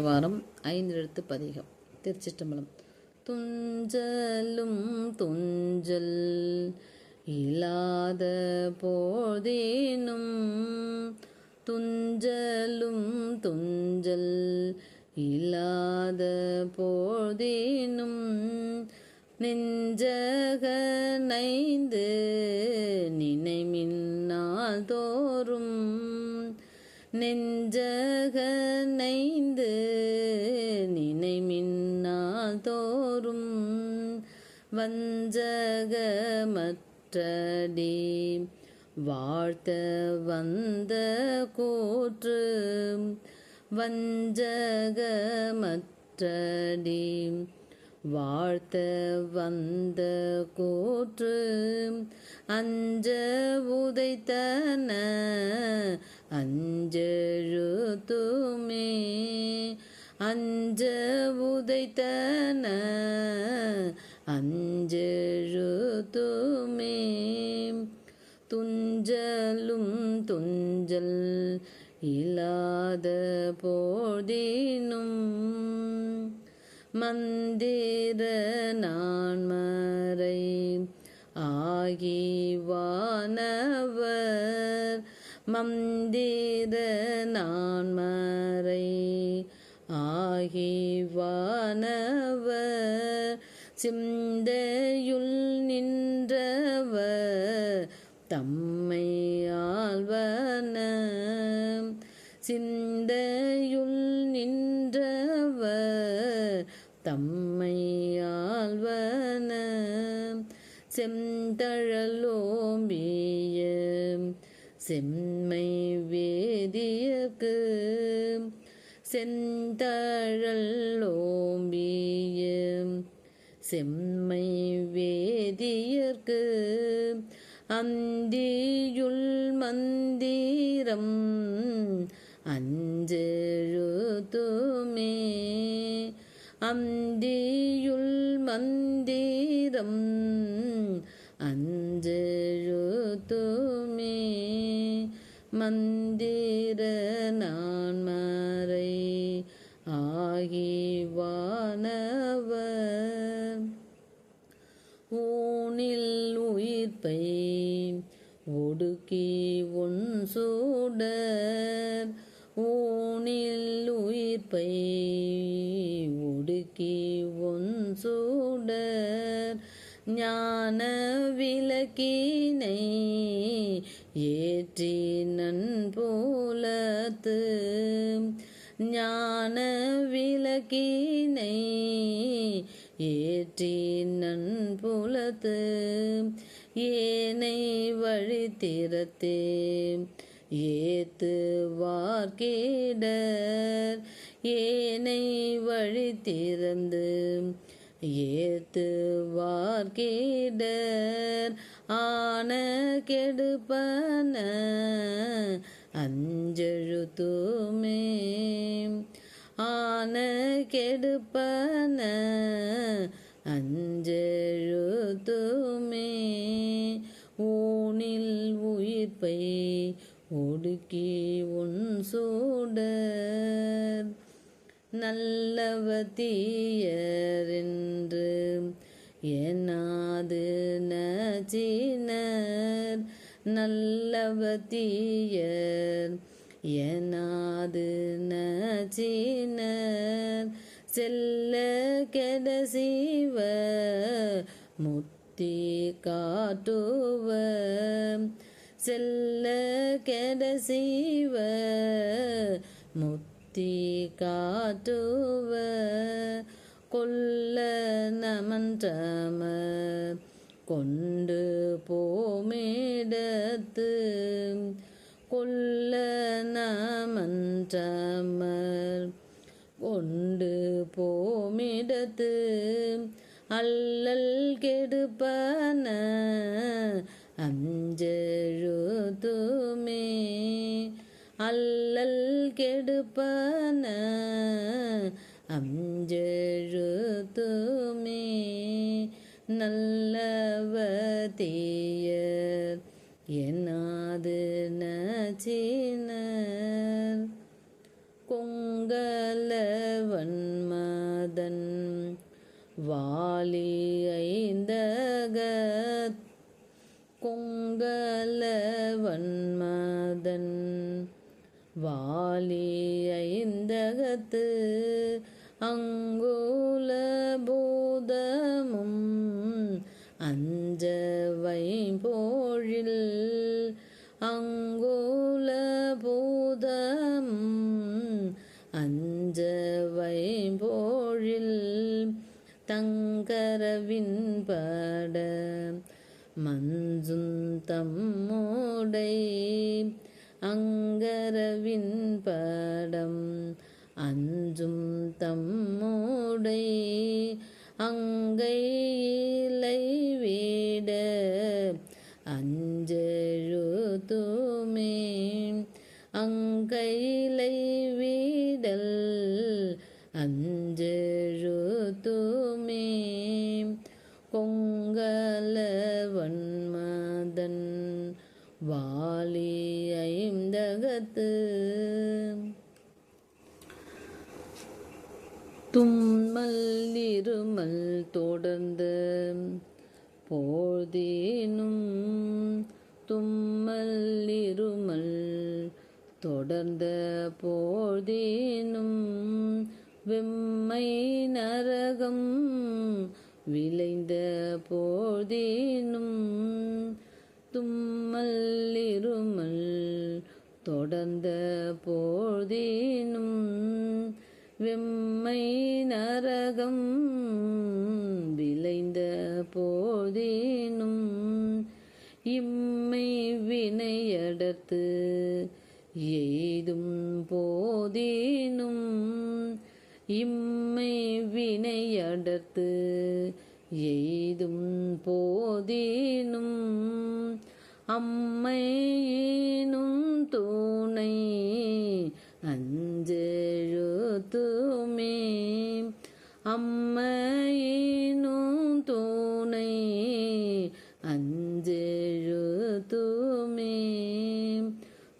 வாரம் ஐந்தெழுத்து பதிகம். திருச்சிற்றம்பலம். துஞ்சலும் துஞ்சல் இல்லாத போதேனும் துஞ்சலும் துஞ்சல் இல்லாத போதேனும் நெஞ்சக நைந்து நினைமின்னால் தோறும் நெஞ்சக நெஞ்சகனைந்து நினைமின்னால் தோறும் வஞ்சகமற்றடி. வாழ்த்த வந்த கூற்று வஞ்சகமற்றடி. வாழ்த்த வந்த கூற்று அஞ்ச உதைத்தன அஞ்செழுத்துமே அஞ்ச உதைத்தன அஞ்செழுத்துமே துஞ்சலும் துஞ்சல் இல்லாத போதினும் மந்திர மந்திர நான்மறை ஆகி வானவர் சிந்தையுள் நின்றவர் தம்மை ஆழ்வன சிந்தையுள் நின்றவர் தம்மை ஆழ்வன செந்தழலோம்பியம் செம்மை வேதியர்க்கு. செந்தழலோம்பிய. செம்மை வேதியர்க்கு. அந்தியுள் மந்திரம் அஞ்செழுத்துமே அந்தியுள் மந்திரம் அஞ்செழுத்துமே மந்திர நான்மறை ஆகி வானவர். ஊனில் உயிர்ப்பை ஒடுக்கி உன் சூடர். ஊனில் உயிர்ப்பை ஒடுக்கி உன் சூடர். ஞான விளக்கினை ஏற்றி நன்போலத்து ஞான விளக்கினை ஏற்றி நன்புலத்து ஏனை வழி திறத்தே ஏத்து வார்கேடர் ஏனை வழி திறந்து ஏத்து வார்கேடர் ஆன கெடுப்பன அஞ்செழுத்துமே ஆன கெடுப்பன அஞ்செழுத்துமே ஊனில் உயிர்ப்பை ஒடுக்கி உன் சூடர் நல்லவத்தீயரென்று என்னாது நச்சினர் நல்லவத்தியர் எனாது நச்சினர் செல்ல கெடசிவ முத்தி காட்டுவ செல்ல கெடசிவ முத்தி காட்டுவ கொல்ல நமன்றமர் கொண்டு போமேடத்து. கொல்ல நமன்றமர் கொண்டு போமிடத்து. அல்லல் கெடுப்பன அஞ்செழுத்துமே அல்லல் கெடுப்பன அஞ்செழுத்துமே நல்லவதீயர் என்னாது நச்சினர்? கொங்கலவன் மதன் வாலி ஐந்தகத் கொங்கலவன் மதன் வாலி ஐந்தகத்து அஞ்ச வைபோழில் அங்குல பூதம் அஞ்சவை போழில். தங்கரவின் பட மஞ்சும் தம்மோடை அங்கரவின் படம் அஞ்சும் தம்மோடை அங்கை இலை வீட அஞ்செழுத்துமே அங்கைலை வீடல் அஞ்செழுத்துமே கொங்கல வன்மதன் வாலி ஐந்தகத்து தும்மல் இருமல் தொடர்ந்து போதேனும் தும்மல் இருமல் தொடர்ந்த போதேனும் வெம்மை நரகம் விளைந்த போதேனும் தும்மல் இருமல் தொடர்ந்த போதேனும் வெம்மை நரகம் விளைந்த போதேனும் இம்மை வினையடர்த்து எய்தும் போதேனும் இம்மை வினையடர்த்து எய்தும் போதேனும் அம்மையினும் தூணை அஞ்செழுத்துமே அம்மையினும் துணை. அஞ்செழுத்துமே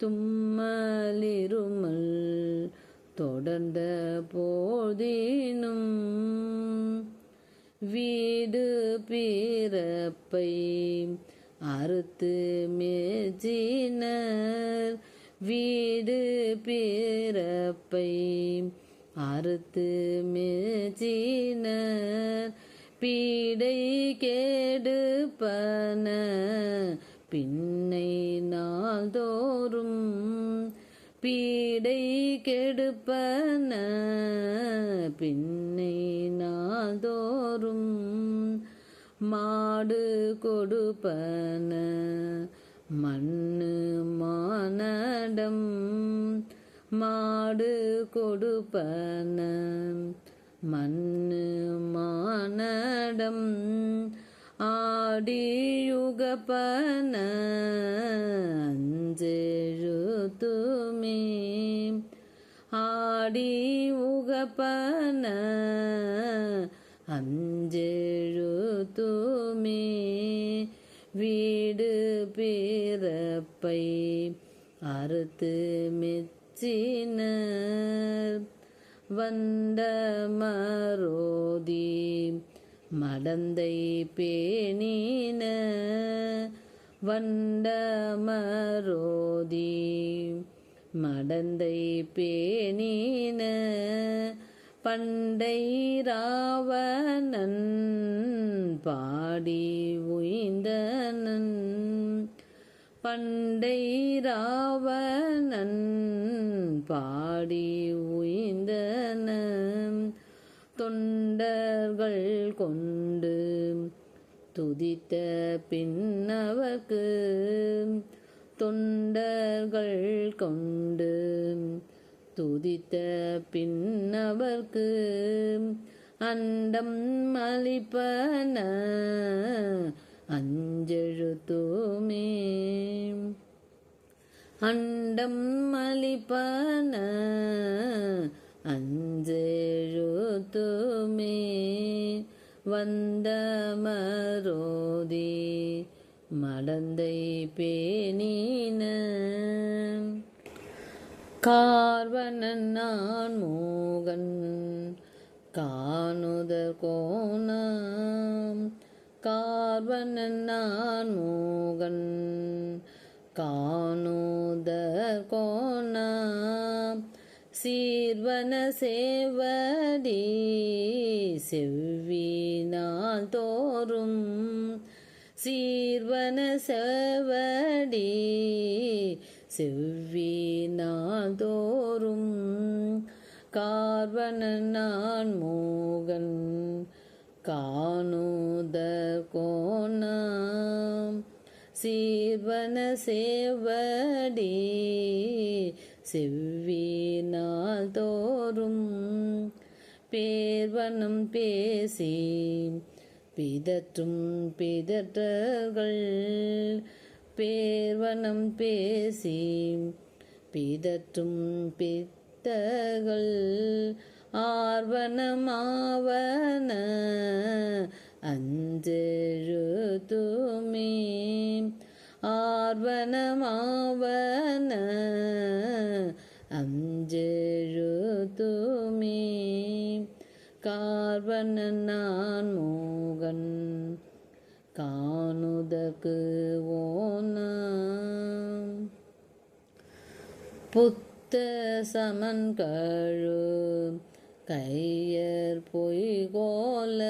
தும்மலிருமல் தொடர்ந்த போதினும் வீடு பிறப்பை அறுத்து மேஜினர் வீடு பிறப்பை அறுத்து மேச்சினர் பீடை கேடுப்பன பின்னை நாள்தோறும் பீடை கெடுப்பன பின்னை நாள்தோறும் மாடு கொடுப்பன மண்ணு மானடம் மாடு கொடுப்பன. மண்ணு மானடம் ஆடியுகப்பன. அஞ்செழுத்துமே ஆடி உகப்பன அஞ்செழுத்துமே வீடு பிறப்பை அறுத்து மெச்சினர். வந்த மரோதி மடந்தை பேணின. வண்ட மரோதி மடந்தை பேணின. பண்டை ராவணன் பாடி உய்ந்தனன். பண்டை ராவணன் பாடி உய்ந்தன தொண்டர்கள் கொண்டு துதித்த பின்னவர்க்கு தொண்டர்கள் கொண்டு துதித்த பின்னவர்க்கு அண்டம் அளிப்பன. அஞ்செழுத்துமே. அண்டம் அளிப்பன. அஞ்செழுத்துமே. வந்த மரோதி மடந்தை பேணின. கார்வனன் நான் மோகன் காணுதல் கோணம். கார்வனன் நான் மோகன் காணுதல் கோணம். சீர்வன சேவடி செவ்வினால் தோறும் சீர்வன செவடி செவ்வினால் தோறும் கார்வன நான் மோகன் காணுதற் கோணம் சீர்வன சேவடி செவ்வினால் தோறும் பேர்வனம் பேசி பிதற்றும் பிதற்றர்கள் பேர்வனம் பேசி பிதற்றும் பித்தகள் ஆர்வனமாவன. அஞ்செழுத்துமே ஆர்வனமாவன. அஞ்செழுத்துமே கார்வன நான் மோகன். காணுதக்கு புத்த சமன் கழு கையர் பொய்கோல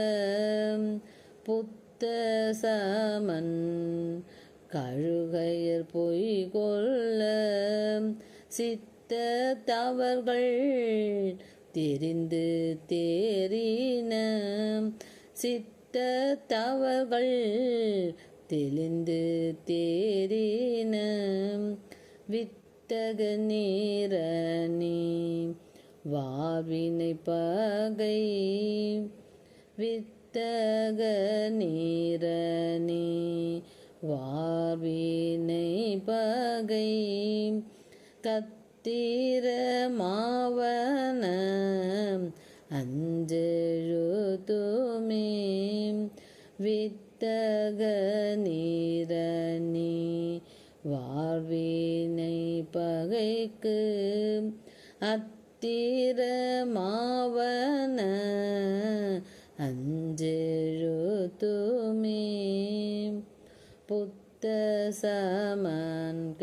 புத்த சமன் கழுகையர் பொய்கொள்ள சித்த தவர்கள் தெரிந்து தேறின சித்த தவர்கள் தெளிந்து தேறின வித் வித்தக நீரணி வாவினை பகை வித்தக நீரணி வாவினை பகை கத்திர மாவன அஞ்செழுத்துமே வித் மாவன அஞ்செழுத்துமே புத்த சமன்க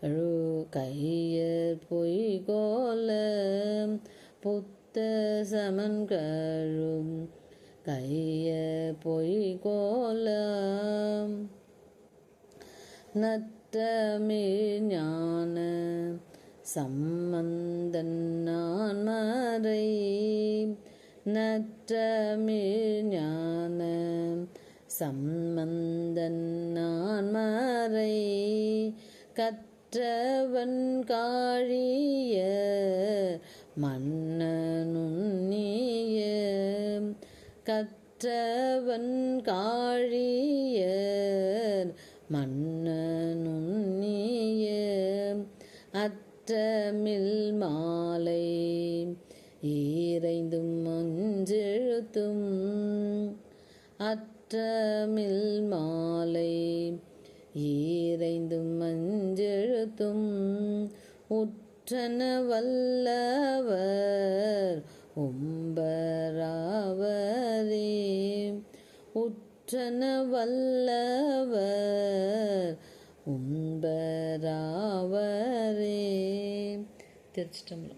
அழு கையர் பொய்கோல புத்த சமன்கரும் கைய பொய்கோலம் நற்றமிழ் ஞான சம்பந்தன் நான் மறை நற்றமிழ் ஞான சம்பந்தன் நான் மறை கற்றவன் காழிய மன்னனுண்ணிய கற்றவன் காழியர் மன்ன அற்றமில் மாலை ஈரைந்தும் மஞ்செழுத்தும். அற்றமில் மாலை ஈரைந்தும் மஞ்செழுத்தும். உற்றன வல்லவர் உம்பராவரே உற்றன வல்லவர் உம்பராவரே. திருச்சிட்டம்பலம்